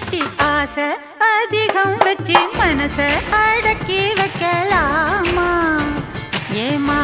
குட்டி ஆசை அதிகம் வச்சு மனசை அடக்கி வைக்கலாமா? ஏமா